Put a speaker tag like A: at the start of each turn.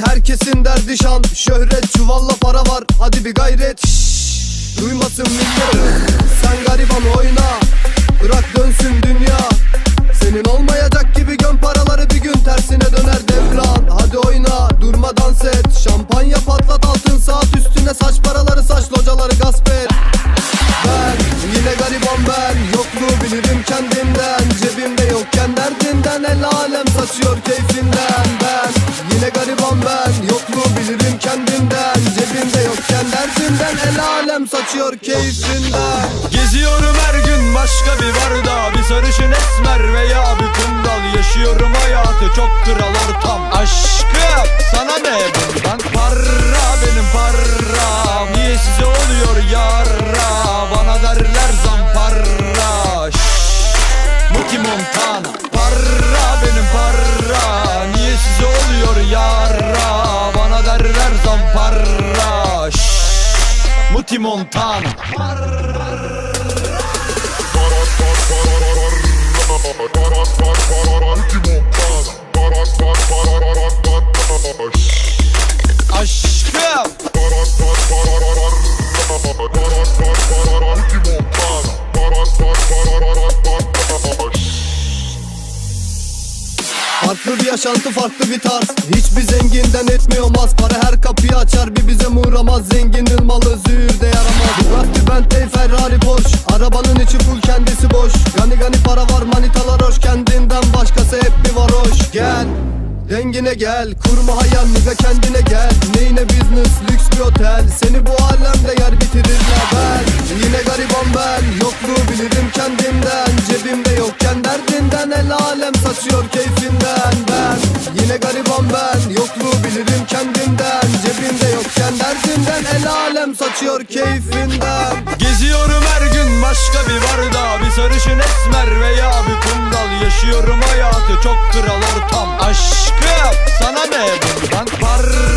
A: lanet Herkesin derdi şan. Şöhret çuvalla para var. Hadi bir gayret. Şşş, Duymasın millet. Sen gariban oyna. Bırak dönsün dünya. Senin olmayacak gibi göm paraları bir gün tersine döner devran. Hadi oyna durma dans et. Şampanya patlat altın saat üstüne Saç paraları saç locaları gasp et. Ben Yine gariban ben. Yokluğu bilirim kendimden Cebimde yokken derdinden El alem saçıyor keyfinden Alem saçıyor keyfinden
B: Geziyorum her gün başka bir barda Bir sarışın esmer veya bir kumdal Yaşıyorum hayatı çok kral ortam Muti Montana.
A: Farklı bir yaşantı farklı bir tarz. Hiçbir zenginden etmiyor maz. Para her kapıyı açar bir bize içi full kendisi boş. Gani gani para var manitalar hoş. Kendinden başkası hep bir varoş. Gel Dengine gel kurma hayal niga kendine gel. Neyine business lüks bir otel. Seni bu alemde yer bitirirler ben Yine gariban ben Yokluğu bilirim kendimden. Cebimde yokken derdinden El alem saçıyor keyfinden ben Yine gariban ben Yokluğu bilirim kendimden. Cebimde yokken derdimden El alem saçıyor keyfinden
B: başka bir barda Bir sarışın esmer veya bir kumdal Yaşıyorum hayatı çok kral ortam. Aşkım sana ne bundan Para